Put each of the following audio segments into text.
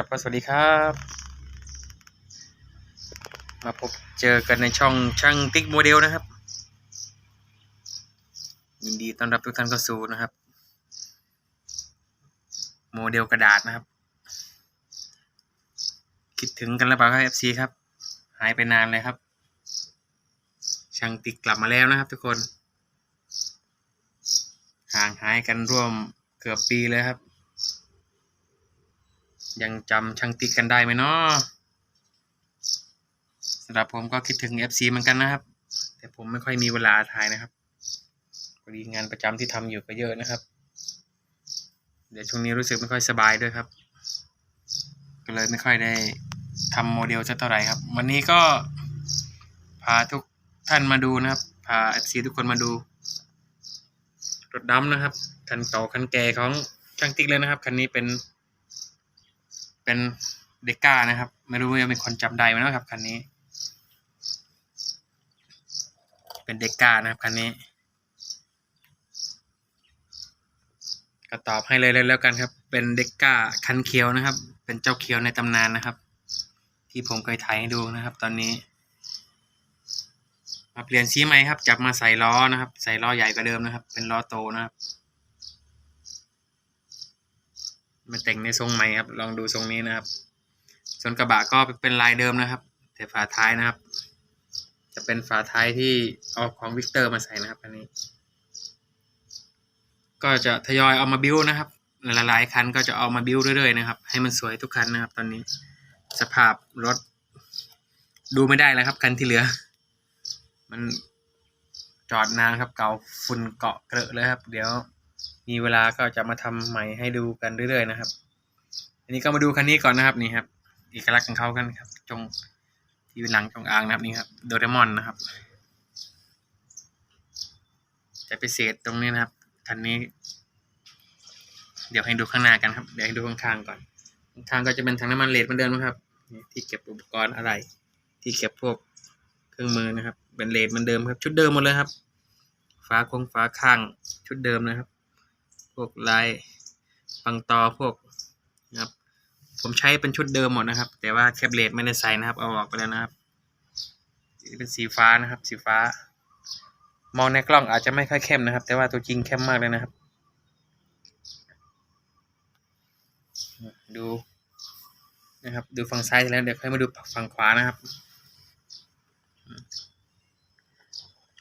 ครับก็สวัสดีครับ มาพบเจอกันในช่องช่างติ๊กโมเดลนะครับ ยินดีต้อนรับทุกท่านเข้าสู่นะครับ โมเดลกระดาษนะครับ คิดถึงกันแล้วเปล่าครับ FC ครับ หายไปนานเลยครับ ช่างติ๊กกลับมาแล้วนะครับทุกคน ห่างหายกันร่วมเกือบปีเลยครับ ยังจำช่างติ๊กกันได้ไหมเนาะสำหรับผมก็คิดถึง FC เหมือนกันนะครับ แต่ผมไม่ค่อยมีเวลาถ่ายนะครับพอดีงานประจำที่ทำอยู่ก็เยอะนะครับ เดี๋ยวช่วงนี้รู้สึกไม่ค่อยสบายด้วยครับ ก็เลยไม่ค่อยได้ทำโมเดลสักเท่าไหร่ครับ วันนี้ก็พาทุกท่านมาดูนะครับ พา FC ทุกคนมาดูรถดำนะครับ คันเก่าคันแก่ของช่างติ๊กเลยนะครับ คันนี้เป็น เป็นเดก้านะครับ ไม่รู้ว่ามีคนจำได้ไหมนะครับคันนี้ เป็นเดก้านะครับคันนี้ ก็ตอบให้เลยแล้วกันครับ เป็นเดก้าคันเขียวนะครับ เป็นเจ้าเขียวในตำนานนะครับ ที่ผมเคยถ่ายให้ดูนะครับ ตอนนี้ มาเปลี่ยนสีใหม่ครับ จับมาใส่ล้อนะครับ ใส่ล้อใหญ่กว่าเดิมนะครับ เป็นล้อโตนะครับ มาแต่งในทรงใหม่ครับ ลองดูทรงนี้นะครับ ส่วนกระบะก็เป็นลายเดิมนะครับ แต่ฝาท้ายนะครับ จะเป็นฝาท้ายที่เอาของวิกเตอร์มาใส่นะครับอันนี้ ก็จะทยอยเอามาบิ้วนะครับหลายๆคันก็จะเอามาบิ้วเรื่อยๆนะครับ ให้มันสวยทุกคันนะครับ ตอนนี้สภาพรถ ดูไม่ได้แล้วครับ คันที่เหลือ มันจอดนานครับเก่าฝุ่นเกาะเกลอะเลยครับ เดี๋ยว มีเวลาก็จะมาทำใหม่ให้ดูกันเรื่อยๆนะครับ อันนี้ก็มาดูคันนี้ก่อนนะครับนี่ครับเอกลักษณ์ของเขากันครับ จงที่เป็นหลังจงอางนะครับนี่ครับโดเรมอนนะครับ จะพิเศษตรงนี้นะครับคันนี้ เดี๋ยวให้ดูข้างหน้ากันครับ เดี๋ยวให้ดูข้างๆก่อนข้างก็จะเป็นถังน้ำมันเลดเหมือนเดิมนะครับที่เก็บอุปกรณ์อะไร ที่เก็บพวกเครื่องมือนะครับ เป็นเลดเหมือนเดิมครับ ชุดเดิมหมดเลยครับฝาคงฝาข้างชุดเดิมนะครับ วกลายปังตอพวกนะครับ ผมใช้เป็นชุดเดิมหมดนะครับ แต่ว่าแคปเลตไม่ได้ใส่นะครับ เอาออกไปแล้วนะครับเป็นสีฟ้านะครับ สีฟ้า มองในกล้องอาจจะไม่ค่อยเข้มนะครับ แต่ว่าตัวจริงเข้มมากเลยนะครับ ดูนะครับ ดูฝั่งซ้ายเสร็จแล้วเดี๋ยวค่อยมาดูฝั่งขวานะครับ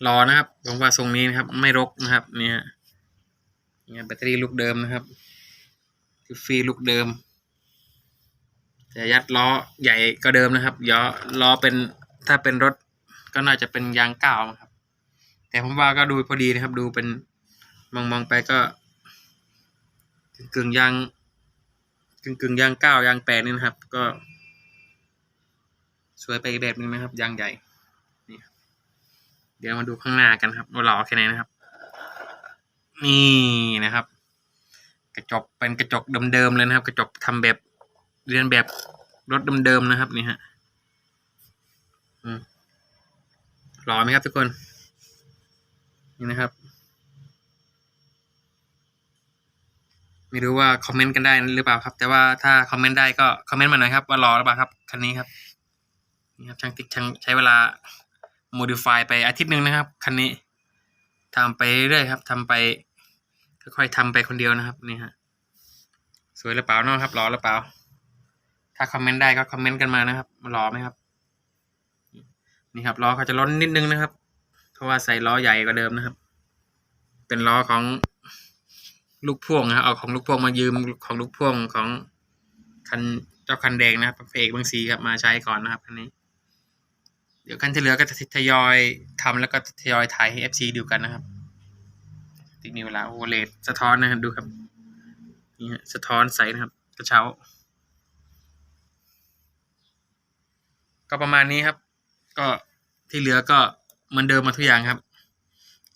รอนะครับผมว่าทรงนี้นะครับ ไม่รกนะครับ เนี่ย เนี่ยแบตเตอรี่ลูกเดิมนะครับคือฟรีลูกเดิมแต่ยัดล้อใหญ่ก็เดิมนะครับย้อล้อเป็นถ้าเป็นรถก็น่าจะเป็นยางเก้าครับ แต่ผมว่าก็ดูพอดีนะครับ ดูเป็นมองมองไปก็กึ่งกึ่งยางกึ่งกึ่งยางเก้ายางแปดนี่นะครับ ก็ สวยไปอีกแบบนึงนะครับยางใหญ่นี่เดี๋ยวมาดูข้างหน้ากันครับว่าหล่อแค่ไหนนะครับ นี่นะครับ กระจกเป็นกระจกเดิมๆเลยนะครับ กระจกทำแบบเรียนแบบรถเดิมๆนะครับ นี่ฮะหล่อไหมครับทุกคน นี่นะครับ ไม่รู้ว่าคอมเมนต์กันได้หรือเปล่าครับ แต่ว่าถ้าคอมเมนต์ได้ก็คอมเมนต์มาหน่อยครับ ว่าหล่อหรือเปล่าครับคันนี้ครับนี่ครับช่างติ๊กช่างใช้เวลา modify ไปอาทิตย์หนึ่งนะครับ คันนี้ ทำไปเรื่อยครับทำไปค่อยๆทำไปคนเดียวนะครับนี่ฮะสวยหรือเปล่าเนาะครับหล่อหรือเปล่า ถ้าคอมเมนต์ได้ก็คอมเมนต์กันมานะครับหล่อไหมครับ นี่ครับล้อเขาจะล้นนิดนึงนะครับ เพราะว่าใส่ล้อใหญ่กว่าเดิมนะครับ เป็นล้อของลูกพ่วงนะครับเอาของลูกพ่วงมายืมของลูกพ่วงของคันเจ้าคันแดงนะครับพระเอกบางสีครับมาใช้ก่อนนะครับคันนี้ เดี๋ยวคันที่เหลือก็จะทยอยทำแล้วก็ทยอยถ่ายให้ FC ดูกันนะครับที่มีเวลาโอเลดสะท้อนนะครับดูครับนี่ฮะสะท้อนใสนะครับ กระเช้า ก็ประมาณนี้ครับ ก็ที่เหลือก็เหมือนเดิมมาทุกอย่างครับ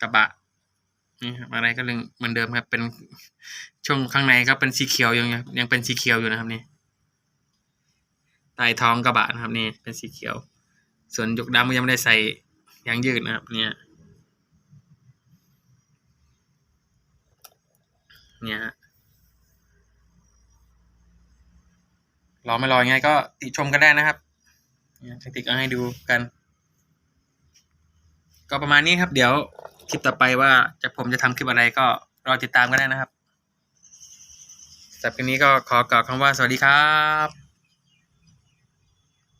กระบะนี่ครับอะไรก็ยังเหมือนเดิมครับ เป็นช่วงข้างในก็เป็นสีเขียวยังยังเป็นสีเขียวอยู่นะครับนี่ใต้ท้องกระบะนะครับนี่เป็นสีเขียว ส่วนหยกดำก็ยังไม่ได้ใส่ยางยืดนะครับ เนี่ยเนี่ยฮะรอไม่รอยังไงก็ติชมกันได้นะครับเนี่ยช่างติ๊กเอาให้ดูกัน ก็ประมาณนี้ครับ เดี๋ยวคลิปต่อไปว่าจะผมจะทำคลิปอะไรก็รอติดตามกันได้นะครับสำหรับคลิปนี้ก็ขอกล่าวคำว่าสวัสดีครับ